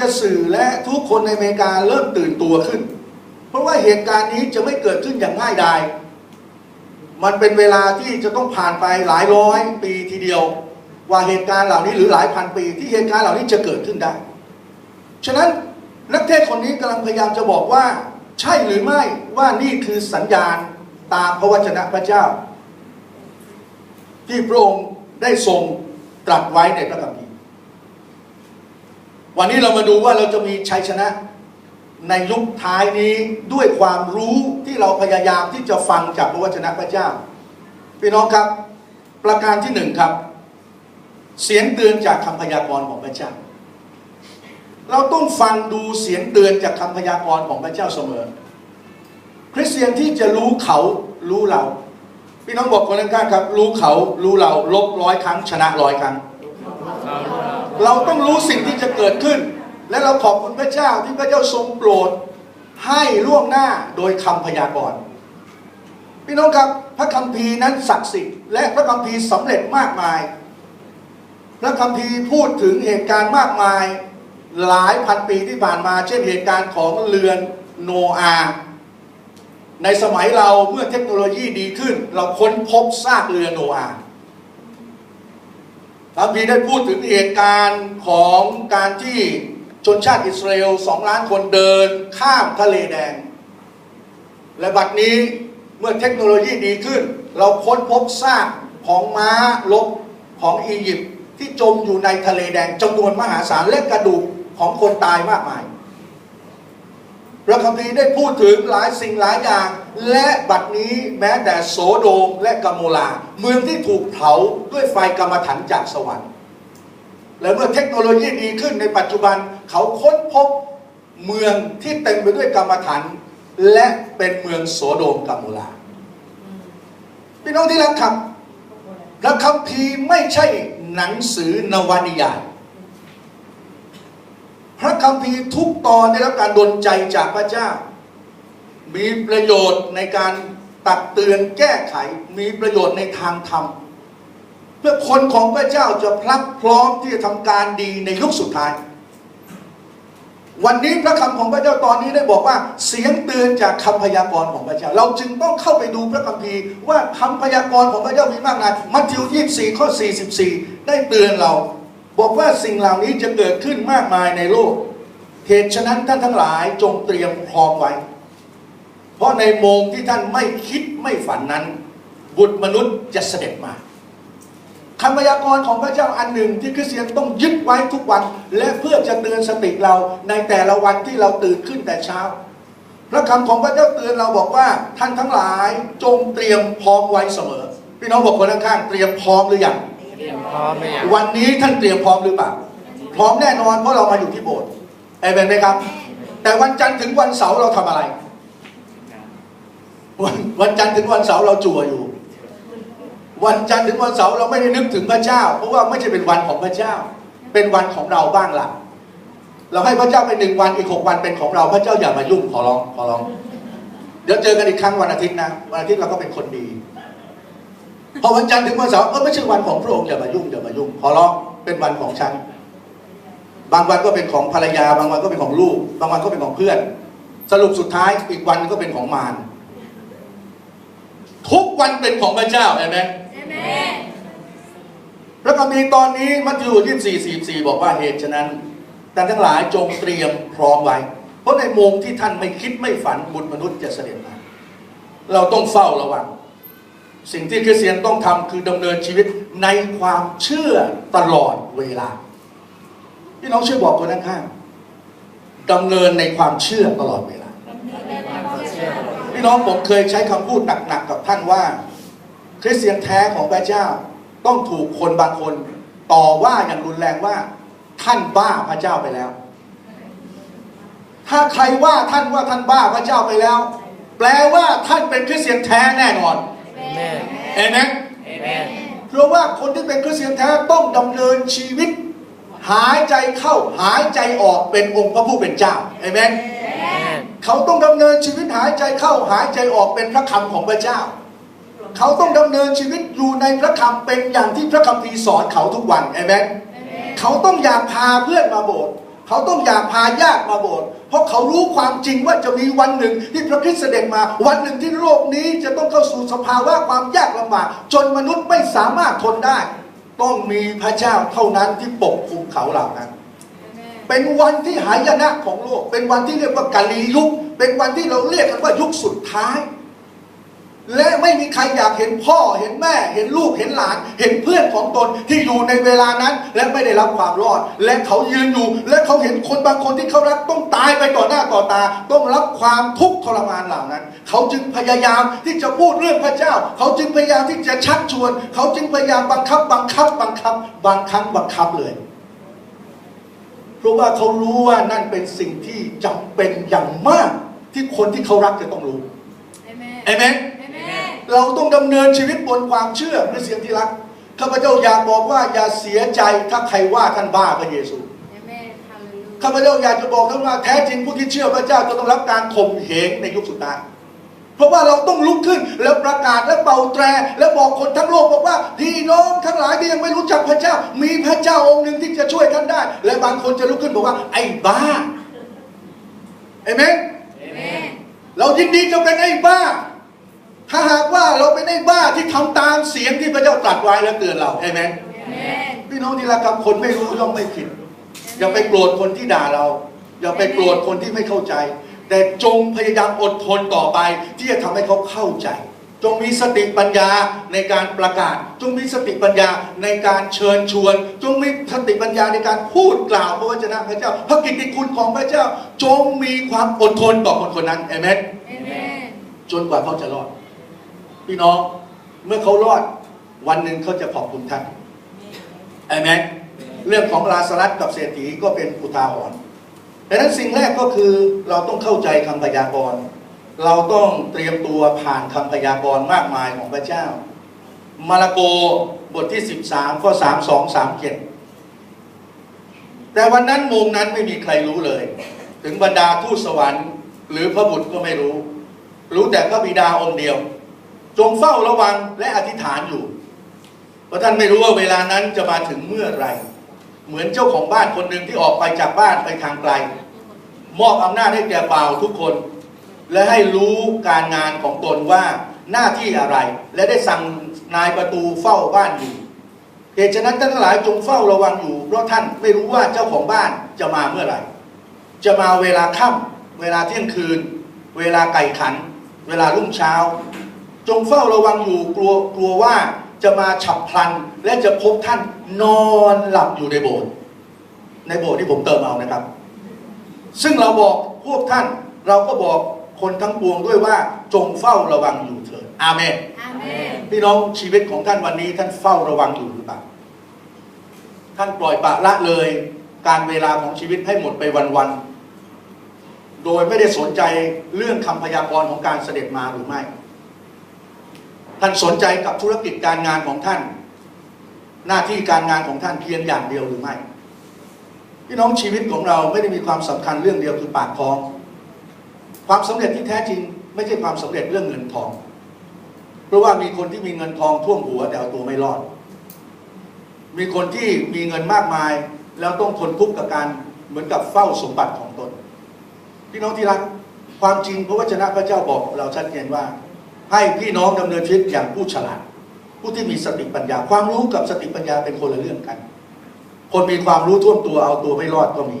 จะสื่อและทุกคนในอเมริกาเริ่มตื่นตัวขึ้น เพราะว่าเหตุการณ์นี้จะไม่เกิดขึ้นอย่างง่ายดาย มันเป็นเวลาที่จะต้องผ่านไปหลายร้อยปีทีเดียว ว่าเหตุการณ์เหล่านี้หรือหลายพันปีที่เหตุการณ์เหล่านี้จะเกิดขึ้นได้ ฉะนั้นนักเทศน์คนนี้กำลังพยายามจะบอกว่า ใช่หรือไม่ว่านี่คือสัญญาณตามพระวจนะพระเจ้า ที่พระองค์ได้ทรงตรัสไว้ในพระคัมภีร์ วันนี้เรามาดูว่าเราจะมีชัยชนะ ในยุคท้ายนี้ด้วยความรู้ที่เราพยายามที่จะฟังจากพระวจนะพระเจ้า พี่น้องครับ ประการที่หนึ่งครับ เสียงเตือนจากคำพยากรณ์ของพระเจ้า เราต้องฟังดูเสียงเตือนจากคำพยากรณ์ของพระเจ้าเสมอ คริสเตียนที่จะรู้เขารู้เรา พี่น้องบอกคนข้างๆครับ รู้เขารู้เราลบร้อยครั้งชนะร้อยครั้ง เราต้องรู้สิ่งที่จะเกิดขึ้น และเราขอบคุณพระเจ้าที่พระเจ้าทรงโปรด ให้ล่วงหน้าโดยคำพยากรณ์พี่น้องครับพระคัมภีร์นั้นศักดิ์สิทธิ์และพระคัมภีร์สำเร็จมากมาย พระคัมภีร์พูดถึงเหตุการณ์มากมาย หลายพันปีที่ผ่านมา เช่นเหตุการณ์ของเรือนโนอาในสมัยเราเมื่อเทคโนโลยีดีขึ้น เราค้นพบซากเรือโนอาห์ พระพีได้พูดถึงเหตุการณ์ของการที่ชนชาติอิสราเอลสองล้านคนเดินข้ามทะเลแดง และบัดนี้เมื่อเทคโนโลยีดีขึ้น เราค้นพบซากของม้าลบของอียิปต์ที่จมอยู่ในทะเลแดงจำนวนมหาศาลและกระดูกของคนตายมากมาย พระคัมภีร์ได้พูดถึงหลายสิ่งหลายอย่าง และบัดนี้แม้แต่โสโดมและกโมลา เมืองที่ถูกเผาด้วยไฟกรรมฐานจากสวรรค์ และเมื่อเทคโนโลยีดีขึ้นในปัจจุบันเขาค้นพบเมืองที่เต็มไปด้วยกรรมฐานและเป็นเมืองโสโดมกโมลาพี่น้องที่รักครับพระคัมภีร์ไม่ใช่หนังสือนวนิยาย พระคัมภีร์ทุกตอนได้รับการดลใจจากพระเจ้า มีประโยชน์ในการตักเตือนแก้ไข มีประโยชน์ในทางธรรม เพื่อคนของพระเจ้าจะพลักพร้อมที่จะทำการดีในยุคสุดท้าย วันนี้พระคำของพระเจ้าตอนนี้ได้บอกว่า เสียงเตือนจากคำพยากรณ์ของพระเจ้า เราจึงต้องเข้าไปดูพระคัมภีร์ว่าคำพยากรณ์ของพระเจ้ามีมากมายมัทธิว24ข้อ44 ได้เตือนเรา บอกว่าสิ่งเหล่านี้จะเกิดขึ้นมากมายในโลก เหตุฉะนั้นท่านทั้งหลายจงเตรียมพร้อมไว้ เพราะในโมงที่ท่านไม่คิดไม่ฝันนั้น บุตรมนุษย์จะเสด็จมาคำพยากรณ์ของพระเจ้าอันหนึ่งที่คริสเตียนต้องยึดไว้ทุกวัน และเพื่อจะเตือนสติเราในแต่ละวันที่เราตื่นขึ้นแต่เช้า พระคำของพระเจ้าเตือนเราบอกว่าท่านทั้งหลายจงเตรียมพร้อมไว้เสมอ พี่น้องบอกคนข้างๆเตรียมพร้อมหรือยัง เตรียมพร้อมไหมอะวันนี้ท่านเตรียมพร้อมหรือเปล่า พร้อมแน่นอนเพราะเรามาอยู่ที่โบสถ์เอเมนไหมครับ แต่วันจันทร์ถึงวันเสาร์เราทำอะไร วันวันจันทร์ถึงวันเสาร์เราจั่วอยู่ วันจันทร์ถึงวันเสาร์เราไม่ได้นึกถึงพระเจ้า เพราะว่าไม่ใช่เป็นวันของพระเจ้า เป็นวันของเราบ้างล่ะ เราให้พระเจ้าเป็นหนึ่งวันอีกหกวันเป็นของเราพระเจ้าอย่ามายุ่งขอร้องขอร้อง เดี๋ยวเจอกันอีกครั้งวันอาทิตย์นะวันอาทิตย์เราก็เป็นคนดี พอวันจันทร์ถึงวันเสาร์เออไม่ใช่วันของพระองค์อย่ามายุ่งอย่ามายุ่งขอร้องเป็นวันของฉัน บางวันก็เป็นของภรรยา บางวันก็เป็นของลูก บางวันก็เป็นของเพื่อน สรุปสุดท้ายอีกวันก็เป็นของมารทุกวันเป็นของพระเจ้าเห็นไหมพระคัมภีร์ตอนนี้มัทธิว24 44บอกว่าเหตุฉะนั้นท่านทั้งหลายจงเตรียมพร้อมไว้ เพราะในโมงที่ท่านไม่คิดไม่ฝันบุตรมนุษย์จะเสด็จมา เราต้องเฝ้าระวัง สิ่งที่คริสเตียนต้องทำคือดำเนินชีวิตในความเชื่อตลอดเวลาพี่น้องช่วยบอกคนข้างๆดำเนินในความเชื่อตลอดเวลา พี่น้องผมเคยใช้คำพูดหนักๆกับท่านว่า คริสเตียนแท้ของพระเจ้าต้องถูกคนบางคน ต่อว่าอย่างรุนแรงว่า ท่านบ้าพระเจ้าไปแล้ว ถ้าใครว่าท่านว่าท่านบ้าพระเจ้าไปแล้ว แปลว่าท่านเป็นคริสเตียนแท้แน่นอน แม่เห็นไหมแม่เพราะว่าคนที่เป็นคริสเตียนแท้ต้องดำเนินชีวิต หายใจเข้าหายใจออกเป็นองค์พระผู้เป็นเจ้าเอเมนเขาต้องดำเนินชีวิตหายใจเข้าหายใจออกเป็นพระคำของพระเจ้า เขาต้องดำเนินชีวิตอยู่ในพระคำเป็นอย่างที่พระคัมภีร์สอนเขาทุกวันเอเมนเขาต้องอยากพาเพื่อนมาโบสถ์ เขาต้องอยากพาญาติมาโบสถ์เพราะเขารู้ความจริงว่าจะมีวันหนึ่งที่พระคริสต์เสด็จมา วันหนึ่งที่โลกนี้จะต้องเข้าสู่สภาวะความยากลำบากจนมนุษย์ไม่สามารถทนได้ ต้องมีพระเจ้าเท่านั้นที่ปกคุมเขาเหล่านั้น เป็นวันที่หายนะของโลก เป็นวันที่เรียกว่ากาลียุค เป็นวันที่เราเรียกกันว่ายุคสุดท้าย และไม่มีใครอยากเห็นพ่อเห็นแม่ เห็นลูกเห็นหลาน เห็นเพื่อนของตนที่อยู่ในเวลานั้น และไม่ได้รับความรอด และเขายืนอยู่ และเขาเห็นคนบางคนที่เขารักต้องตายไปต่อหน้าต่อตา ต้องรับความทุกข์ทรมานเหล่านั้น เขาจึงพยายามที่จะพูดเรื่องพระเจ้า เขาจึงพยายามที่จะชักชวน เขาจึงพยายามบังคับ บังคับ บังคับ บางครั้งบังคับเลยเพราะว่าเขารู้ว่านั่นเป็นสิ่งที่จำเป็นอย่างมาก ที่คนที่เขารักจะต้องรู้เอเมน เราต้องดำเนินชีวิตบนความเชื่อด้วยเสียงที่รักข้าพเจ้าอยากบอกว่าอย่าเสียใจถ้าใครว่าท่านบ้าพระเยซูข้าพเจ้าอยากจะบอกท่านว่าแท้จริงผู้ที่เชื่อพระเจ้าจะต้องรับการข่มเหงในยุคสุดท้ายเพราะว่าเราต้องลุกขึ้นแล้วประกาศและเป่าแตร และบอกคนทั้งโลกบอกว่าพี่น้องทั้งหลายที่ยังไม่รู้จักพระเจ้า มีพระเจ้าองค์หนึ่งที่จะช่วยท่านได้ และบางคนจะลุกขึ้นบอกว่า ไอ้บ้าเอเมนเรายินดีจะเป็นไอ้บ้า ถ้าหากว่าเราเป็นไอ้บ้าที่ทำตามเสียงที่พระเจ้าตรัสไว้และเตือนเราเอเมนพี่น้องที่รักครับคนไม่รู้ย่อมไม่ผิด อย่าไปโกรธคนที่ด่าเรา อย่าไปโกรธคนที่ไม่เข้าใจ แต่จงพยายามอดทนต่อไป ที่จะทำให้เขาเข้าใจ จงมีสติปัญญาในการประกาศ จงมีสติปัญญาในการเชิญชวน จงมีสติปัญญาในการพูดกล่าวพระวจนะพระเจ้า พระกิตติคุณของพระเจ้า จงมีความอดทนต่อคนคนนั้นเอเมนจนกว่าเขาจะรอด พี่น้อง เมื่อเขารอด วันหนึ่งเขาจะขอบคุณท่านเอเมนเรื่องของลาสรัสกับเศรษฐีก็เป็นอุทาหรณ์ดังนั้นสิ่งแรกก็คือเราต้องเข้าใจคำพยากรณ์ เราต้องเตรียมตัวผ่านคำพยากรณ์มากมายของพระเจ้า มาระโกบทที่ 13ข้อ3 2 3 7แต่วันนั้นโมนั้นไม่มีใครรู้เลย ถึงบรรดาทูตสวรรค์ หรือพระบุตรก็ไม่รู้ รู้แต่พระบิดาองค์เดียว จงเฝ้าระวังและอธิษฐานอยู่ เพราะท่านไม่รู้ว่าเวลานั้นจะมาถึงเมื่อไร เหมือนเจ้าของบ้านคนหนึ่งที่ออกไปจากบ้านไปทางไกล มอบอำนาจให้แก่บ่าวทุกคน และให้รู้การงานของตนว่าหน้าที่อะไร และได้สั่งนายประตูเฝ้าบ้านอยู่เหตุฉะนั้นท่านทั้งหลายจงเฝ้าระวังอยู่ เพราะท่านไม่รู้ว่าเจ้าของบ้านจะมาเมื่อไหร่ จะมาเวลาค่ำเวลาเที่ยงคืน เวลาไก่ขัน เวลารุ่งเช้า จงเฝ้าระวังอยู่กลัวกลัวว่าจะมาฉับพลัน และจะพบท่านนอนหลับอยู่ในโบสถ์ในโบสถ์ที่ผมเติมเอานะครับ ซึ่งเราบอกพวกท่านเราก็บอกคนทั้งปวงด้วยว่าจงเฝ้าระวังอยู่เถิดอาเมนพี่น้องชีวิตของท่านวันนี้ท่านเฝ้าระวังอยู่หรือเปล่าท่านปล่อยปละละเลยการเวลาของชีวิตให้หมดไปวันๆโดยไม่ได้สนใจเรื่องคำพยากรณ์ของการเสด็จมาหรือไม่ ท่านสนใจกับธุรกิจการงานของท่าน หน้าที่การงานของท่านเพียงอย่างเดียวหรือไม่พี่น้องชีวิตของเราไม่ได้มีความสำคัญเรื่องเดียวคือปากท้อง ความสำเร็จที่แท้จริง ไม่ใช่ความสำเร็จเรื่องเงินทอง เพราะว่ามีคนที่มีเงินทองท่วมหัวแต่เอาตัวไม่รอด มีคนที่มีเงินมากมาย แล้วต้องทนทุกข์กับการเหมือนกับเฝ้าสมบัติของตน พี่น้องที่รักความจริงพระวจนะพระเจ้าบอกเราชัดเจนว่า ให้พี่น้องดำเนินชีวิตอย่างผู้ฉลาด ผู้ที่มีสติปัญญา ความรู้กับสติปัญญาเป็นคนละเรื่องกัน คนมีความรู้ท่วมตัวเอาตัวไม่รอดก็มี